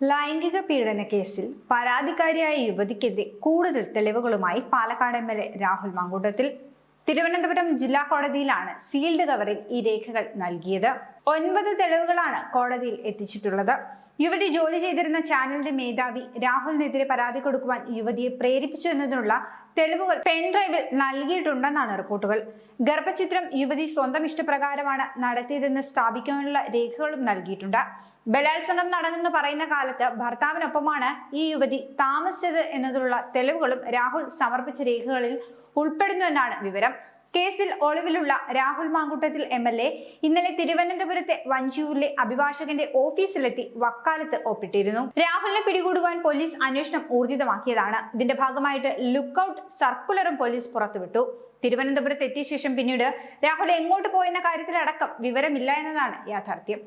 ലൈംഗിക പീഡന കേസിൽ പരാതിക്കാരിയായ യുവതിക്കെതിരെ കൂടുതൽ തെളിവുകളുമായി Palakkad M L A Rahul Mamkootathil. Thiruvananthapuram ജില്ലാ കോടതിയിലാണ് സീൽഡ് കവറിൽ ഈ രേഖകൾ നൽകിയത്. ഒൻപത് തെളിവുകളാണ് കോടതിയിൽ എത്തിച്ചിട്ടുള്ളത്. യുവതി ജോലി ചെയ്തിരുന്ന ചാനലിന്റെ മേധാവി രാഹുലിനെതിരെ പരാതി കൊടുക്കുവാൻ യുവതിയെ പ്രേരിപ്പിച്ചു എന്നതിനുള്ള തെളിവുകൾ പെൻഡ്രൈവിൽ നൽകിയിട്ടുണ്ടെന്നാണ് റിപ്പോർട്ടുകൾ. ഗർഭചിത്രം യുവതി സ്വന്തം ഇഷ്ടപ്രകാരമാണ് നടത്തിയതെന്ന് സ്ഥാപിക്കാനുള്ള രേഖകളും നൽകിയിട്ടുണ്ട്. ബലാത്സംഗം നടന്നെന്ന് പറയുന്ന കാലത്ത് ഭർത്താവിനൊപ്പമാണ് ഈ യുവതി താമസിച്ചത് എന്നതിലുള്ള തെളിവുകളും രാഹുൽ സമർപ്പിച്ച രേഖകളിൽ ഉൾപ്പെടുന്നുവെന്നാണ് വിവരം. കേസിൽ ഒളിവിലുള്ള Rahul Mamkootathil M L A ഇന്നലെ തിരുവനന്തപുരത്തെ വഞ്ചിയൂരിലെ അഭിഭാഷകന്റെ ഓഫീസിലെത്തി വക്കാലത്ത് ഒപ്പിട്ടിരുന്നു. രാഹുലിനെ പിടികൂടുവാൻ പോലീസ് അന്വേഷണം ഊർജിതമാക്കിയതാണ്. ഇതിന്റെ ഭാഗമായിട്ട് ലുക്കൌട്ട് സർക്കുലറും പോലീസ് പുറത്തുവിട്ടു. തിരുവനന്തപുരത്ത് എത്തിയ ശേഷം പിന്നീട് രാഹുൽ എങ്ങോട്ട് പോയെന്ന കാര്യത്തിലടക്കം വിവരമില്ല എന്നതാണ് യാഥാർത്ഥ്യം.